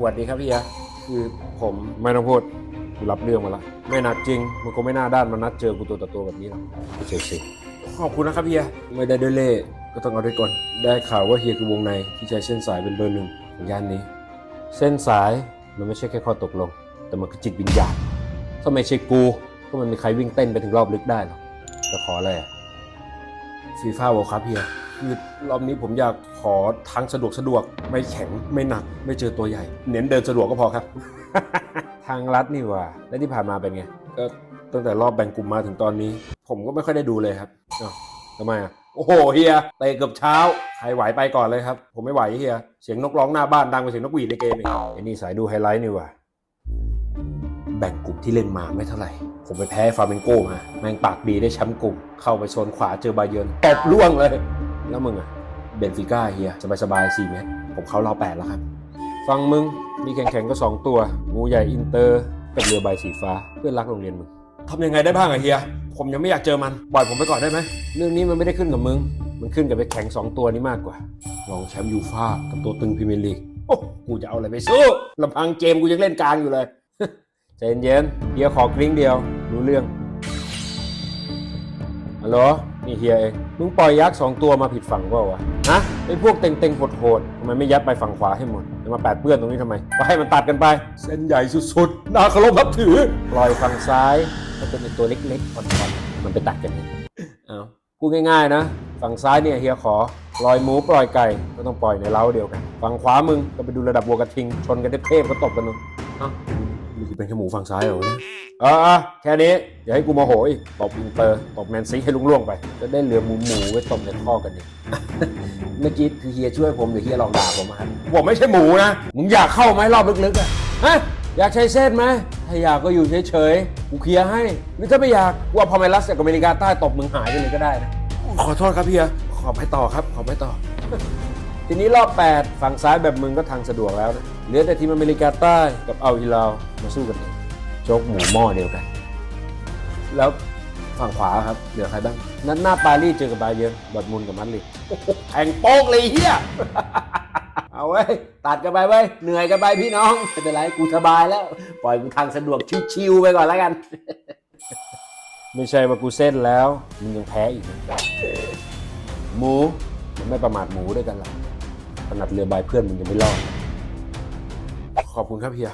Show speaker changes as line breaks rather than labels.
หวัดดีครับพี่ยะคือผมไม่ต้องพูดกูรับเรื่องมาละไม่หนักจริง มันคงไม่น่าด้านมานัดเจอกูตัวต่อตัวแบบนี้หรอกเฉยๆขอบคุณนะครับพี่ยะไม่ได้ด้วยเล่ห์ก็ต้องเอาด้วยกลได้ข่าวว่าเฮียคือวงในที่ใช้เส้นสายเป็นเบอร์หนึ่งของย่านนี้ เส้นสายมันไม่ใช่แค่ข้อตกลง แต่มันคือจิตวิญญาณถ้าไม่ใช่กูก็มันมีใครวิ่งเต้นไปถึงรอบลึกได้หรอกจะขออะไรอะ ฟีฟ่าโวครับเฮียคือรอบนี้ผมอยากขอทางสะดวกสะดวกไม่แข็งไม่หนัก ไม่เจอตัวใหญ่ เน้นเดินสะดวกก็พอครับ ทางรัฐนี่ว่าและที่ผ่านมาเป็นไงก็ตั้งแต่รอบแบ่งกลุ่มมาถึงตอนนี้ ผมก็ไม่ค่อยได้ดูเลยครับอ้าวทำไมอะโอ้โหเฮียเตะเกือบเช้าใครไหวไปก่อนเลยครับ ผมไม่ไหวเฮียเสียงนกร้องหน้าบ้านดังกว่าเสียงนกหวีดในเกมอีกไอ้นี่สายดูไฮไลท์นี่ว่าแบ่งกลุ่มที่เล่นมาไม่เท่าไหร่ ผมไปแพ้ฟาเมนโกมา แม่งปากดีได้แชมป์กลุ่ม เข้าไปโซนขวาเจอบาเยิร์นตบล่วงเลย แล้วมึงอะเบนฟิก้าเฮียสบายๆ4เมตรผมเข้ารอบแปดแล้วครับ ฟังมึง มีแข่งๆก็2ตัว งูใหญ่อินเตอร์กับเรือใบสีฟ้าเพื่อนรักโรงเรียนมึงทำยังไงได้บ้างอะเฮีย ผมยังไม่อยากเจอมันปล่อยผมไปก่อนได้ไหมเรื่องนี้มันไม่ได้ขึ้นกับมึง มันขึ้นกับไปแข่ง2ตัวนี้มากกว่า รองแชมป์ยูฟ่ากับตัวตึงพรีเมียร์ลีกโอ้กูจะเอาอะไรไปสู้ลำพังเกมกูยังเล่นกลางอยู่เลยใจเย็นเฮียขอกริ้งเดียว รู้เรื่องฮัลโหลนี่เฮียเองมึงปล่อยยักษ์สองตัวมาผิดฝั่งเปล่าวะฮะไอ้พวกเต็งๆโหดๆทำไมไม่ยัดไปฝั่งขวาให้หมดจะมาแปดเปื้อนตรงนี้ทำไมก็ให้มันตัดกันไป เส้นใหญ่สุดๆน่าเคารพนับถือปล่อยฝั่งซ้ายมันเป็นไอ้ตัวเล็กๆอ่อนๆมันไปตัดกันเองเอาพูดง่ายๆนะ ฝั่งซ้ายเนี่ยเฮียขอปล่อยหมูปล่อยไก่ก็ต้องปล่อยในเล้าเดียวกัน ฝั่งขวามึงก็ไปดูระดับวัวกระทิง ชนกันเทพๆก็ตบกันนึงเอ้านี่คือ เป็นแค่หมูฝั่งซ้ายเหรอวะเนี่ยเอออะแค่นี้อย่าให้กูโมโหอีกตบอินเตอร์ตบแมนซีให้ลุงล่วงไป จะได้เหลือหมูหมูไว้ตบในข้อกันอีกเมื่อกี้คือเฮียช่วยผมหรือเฮียลองด่าผมอะครับผมไม่ใช่หมูนะมึงอยากเข้าไหมรอบลึกๆอะฮะอยากใช้เส้นไหมถ้าอยากก็อยู่เฉยๆกูเคลียร์ให้หรือถ้าไม่อยากกูว่าพอไมรัสกับอเมริกาใต้ตบมึงหายไปเลยก็ได้นะขอโทษครับเฮียขอไปต่อครับ ขอไปต่อ ทีนี้รอบ 8 ฝั่งซ้ายแบบมึงก็ทางสะดวกแล้วนะเหลือแต่ทีมอเมริกาใต้กับอัลฮิลามาสู้กันเองโจ๊กหมูหม้อเดียวกัน แล้วฝั่งขวาครับ เหลือใครบ้าง นัดหน้าปารีสเจอกับบาเยิร์นดอร์ทมุนด์กับมัดริดโอ้โหแข่งโป๊กเลยเฮีย เอาไว้ยตัดกันไปเว้ยเหนื่อยกันไปพี่น้อง ไม่เป็นไรกูสบายแล้ว ปล่อยกูทางสะดวกชิวๆไปก่อนแล้วกัน ไม่ใช่ว่ากูเส้นแล้ว มึงยังแพ้อีกนะหมูมันไม่ประมาทหมูด้วยกันหรอก ขนาดเรือใบเพื่อนมึงยังไม่รอด ขอบคุณครับเฮีย